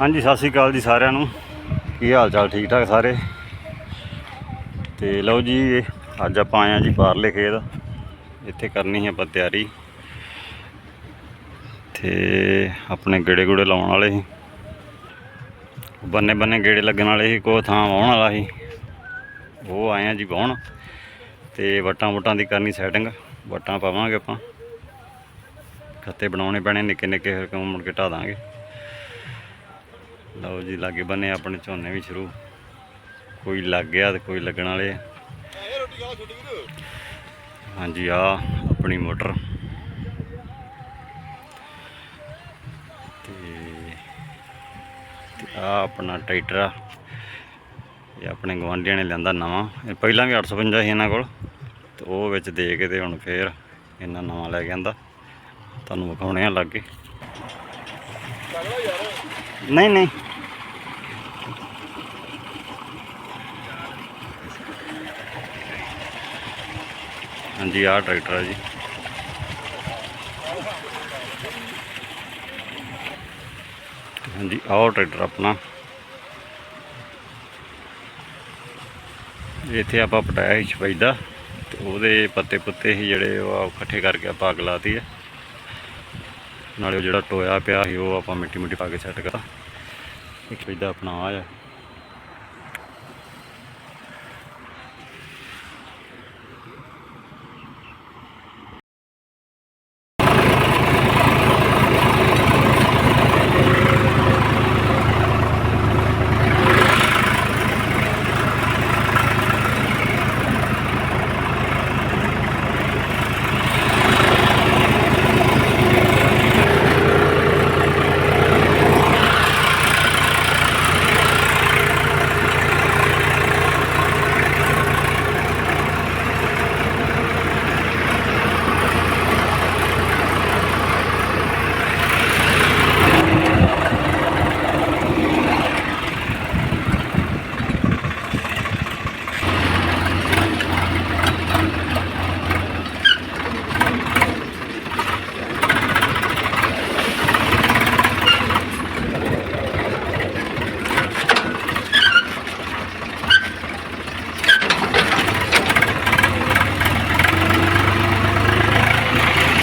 ਹਾਂਜੀ, ਸਤਿ ਸ਼੍ਰੀ ਅਕਾਲ ਜੀ ਸਾਰਿਆਂ ਨੂੰ। ਕੀ ਹਾਲ ਚਾਲ, ਠੀਕ ਠਾਕ ਸਾਰੇ? ਤੇ ਲਓ ਜੀ ਅੱਜ ਆਪਾਂ ਆਏ ਆ ਜੀ ਬਾਹਰਲੇ ਖੇਤ। ਇੱਥੇ ਕਰਨੀ ਹੈ ਆਪਾਂ ਤਿਆਰੀ। ਤੇ ਆਪਣੇ ਗੇੜੇ ਗੂੜੇ ਲਾਉਣ ਵਾਲੇ ਸੀ। ਬੰਨੇ ਬੰਨੇ ਗੇੜੇ ਲੱਗਣ ਵਾਲੇ ਸੀ ਕੋ ਥਾਂ ਵਾਹੁਣ ਵਾਲਾ ਸੀ। ਉਹ ਆਏ ਆ ਜੀ ਵਾਹੁਣ। ਤੇ ਵਟਾਂ ਵਟਾਂ ਦੀ ਕਰਨੀ ਸੈਟਿੰਗ, ਵਟਾਂ ਪਾਵਾਂਗੇ ਆਪਾਂ। ਖੱਤੇ ਬਣਾਉਣੇ ਪੈਣੇ ਨਿੱਕੇ ਨਿੱਕੇ ਫਿਰ ਕੰਮ ਮੁੜ ਕੇ ਢਾ ਦਾਂਗੇ। ਲਓ ਜੀ, ਲਾਗੇ ਬੰਨੇ ਆਪਣੇ ਝੋਨੇ ਵੀ ਸ਼ੁਰੂ। ਕੋਈ ਲੱਗ ਗਿਆ ਤੇ ਕੋਈ ਲੱਗਣ ਵਾਲੇ ਹਾਂਜੀ, ਆ ਆਪਣੀ ਮੋਟਰ। ਤੇ ਆ ਆਪਣਾ ਟਰੈਕਟਰ ਆ। ਇਹ ਆਪਣੇ ਗਵਾਂਢੀਆਂ ਨੇ ਲਿਆਂਦਾ ਨਵਾਂ। ਇਹ ਪਹਿਲਾਂ ਵੀ 855 ਸੀ ਇਹਨਾਂ ਕੋਲ। ਤੇ ਉਹ ਵਿੱਚ ਦੇ ਕੇ ਤੇ ਹੁਣ ਫੇਰ ਇਹਨਾਂ ਨਵਾਂ ਲੈ ਕੇ ਆਂਦਾ। ਤੁਹਾਨੂੰ ਵਿਖਾਉਣੇ ਆ ਲਾਗੇ। ਨਹੀਂ ਨਹੀਂ। ਹਾਂਜੀ, ਆਹ ਟਰੈਕਟਰ ਆ ਜੀ। ਹਾਂਜੀ, ਆਹ ਟਰੈਕਟਰ ਆਪਣਾ। ਇੱਥੇ ਆਪਾਂ ਪਟਾਇਆ ਸੀ ਸਫੈਦਾ ਤੇ ਉਹਦੇ ਪੱਤੇ ਪੁੱਤੇ ਸੀ ਜਿਹੜੇ ਉਹ ਇਕੱਠੇ ਕਰਕੇ ਆਪਾਂ ਅੱਗ ਲਾਤੀ ਹੈ ਨਾਲੇ ਉਹ ਜਿਹੜਾ ਟੋਇਆ ਪਿਆ ਸੀ, ਉਹ ਆਪਾਂ ਮਿੱਟੀ ਮਿੱਟੀ ਪਾ ਕੇ ਸੈੱਟ ਕਰਾ ਇੱਕ ਸਫੈਦਾ ਆਪਣਾ ਆ ਆ।